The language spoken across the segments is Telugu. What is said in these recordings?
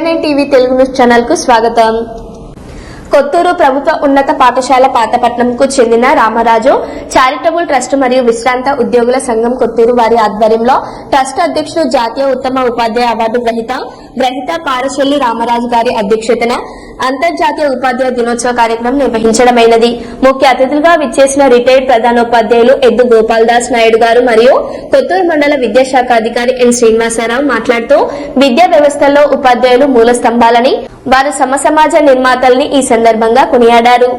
ఏఆర్ టీవీ తెలుగు న్యూస్ ఛానల్కు స్వాగతం. కొత్తూరు ప్రభుత్వ ఉన్నత పాఠశాల పాతపట్నంకు చెందిన రామరాజు చారిటబుల్ ట్రస్ట్ మరియు విశ్రాంత ఉద్యోగుల సంఘం కొత్తూరు వారి ఆధ్వర్యంలో ట్రస్ట్ అధ్యక్షుడు జాతీయ ఉత్తమ ఉపాధ్యాయ అవార్డు గ్రహీత గ్రహీత పారశల్లి రామరాజు గారి అధ్యక్షతన అంతర్జాతీయ ఉపాధ్యాయ దినోత్సవ కార్యక్రమం నిర్వహించడమైనది ముఖ్య అతిథులుగా విచ్చేసిన రిటైర్డ్ ప్రధానోపాధ్యాయులు ఎద్దు గోపాల్ దాస్ నాయుడు గారు మరియు కొత్తూరు మండల విద్యాశాఖ అధికారి ఎన్ శ్రీనివాసరావు మాట్లాడుతూ విద్యా వ్యవస్థలో ఉపాధ్యాయులు మూల స్తంభాలని వారు సమసమాజ నిర్మాతల్ని ఈ సందర్భంగా కొనియాడారు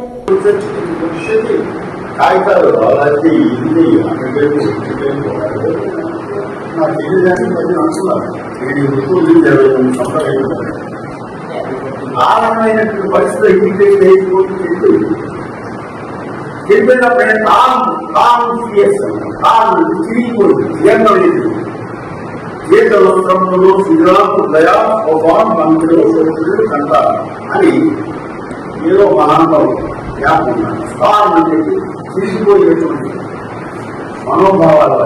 నాకు మధ్య అనుకున్నాను నేను ఎక్కువ జరుగుతుంది సంప్రదాయం కారణమైనటువంటి పరిస్థితులు ఇండికేట్ అయిపోయి చెట్టు చెప్పినప్పుడు తాను తాను సీఎస్ తాను చిరిగిపోయింది లేదు దయా భగవాన్ మంత్రులు శత్రులు కంటారు అని ఏదో మహానుభావుడు జ్ఞాపకం ఉన్నాడు. స్థానం అంటే చిరిగిపోయినటువంటి మనోభావాలు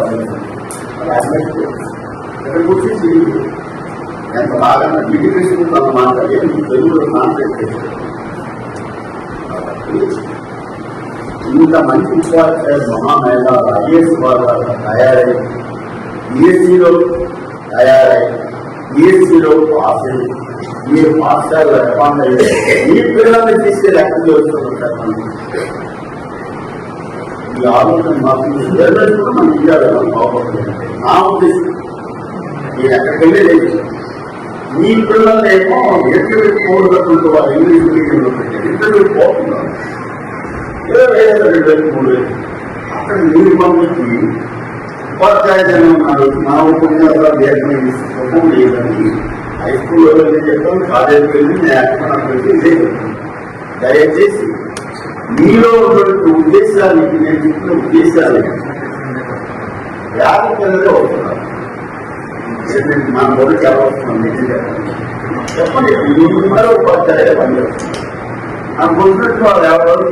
అది అందరికీ ఇక్కడ కూర్చొని చిరిగిపోయి ఎంత బాగా ఎడ్యుకేషన్ తన మాట్లాడి తెలుగులో కాన్సెప్ట్ ఇంత మంచి ఉపాధ్యాయులు మహామేధాలు ఐఏఎస్ వాళ్ళు తయారై బిఎస్సిలో తయారై బిఎస్సిలో పాస్ అయ్యి ఈ పాఠశాల రెస్పాండ్ అయ్యి ఈ పిల్లల్ని తీసే లెక్కలు వస్తున్నారు ఈ ఆలోచన మాకు జర్నలిస్ట్ కూడా మనం ఇవ్వాలి బాగుపడుతుంది నా ఉద్దేశం నేను ఎక్కడికి లేదు ఈ పిల్లలేమో ఇంటర్వ్యూ పోగొట్టుకుంటూ వాళ్ళు ఇంగ్లీష్ మీడియంలో పెట్టారు ఇంటర్వ్యూ పోతున్నారు ఇరవై ఐదు రెండు వేల మూడు వేలు అక్కడ మీరు పంపించి ఉపాధ్యాయ జనం ఉన్నారు నా ఉపన్యాసాలు లేదని సుఖం లేదని హై స్కూల్లో వెళ్ళి చెప్పాను కాలేజీకి వెళ్ళి నేను ఎక్కడ పెట్టి లేదు దయచేసి మీలో ఉన్నటువంటి ఉద్దేశాలు ఇది నేను చెప్పిన ఉద్దేశాలు వ్యాధి పిల్లలే చెప్పింది ఏంటంటే మన మొదటి ఎలా చెప్పండి మీరు ఉపాధ్యాయులు పనిచేస్తున్నారు ఆ వచ్చినట్టు వాళ్ళు ఎవరు?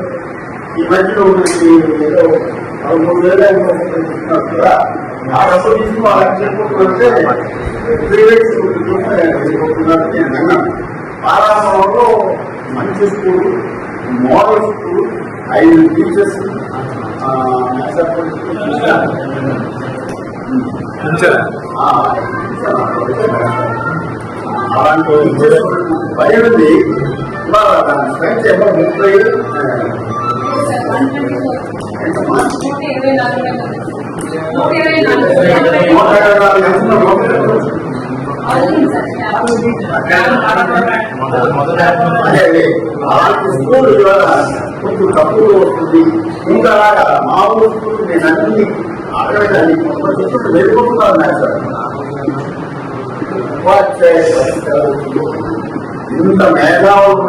ఈ మధ్యలో ఏదో మూడు వేల ఇస్తున్నారు కదా ఆ చెప్పుకుంటుంటే ప్రైవేట్ స్కూల్ చెప్పుకుంటున్నారు నేను మంచి స్కూల్ మోడల్ స్కూల్ ఐదు టీచర్స్ అలాంటి భయం ఉంది స్ట్రెంత్ ఏమో ముప్పై. అలాంటి స్కూల్ ఇవాళ కొంచెం తక్కువ వస్తుంది ఇంకా మామూలు స్కూల్ నేను అన్ని అడగడానికి వెళ్ళిపోతున్నాను ఇంత మేధావులు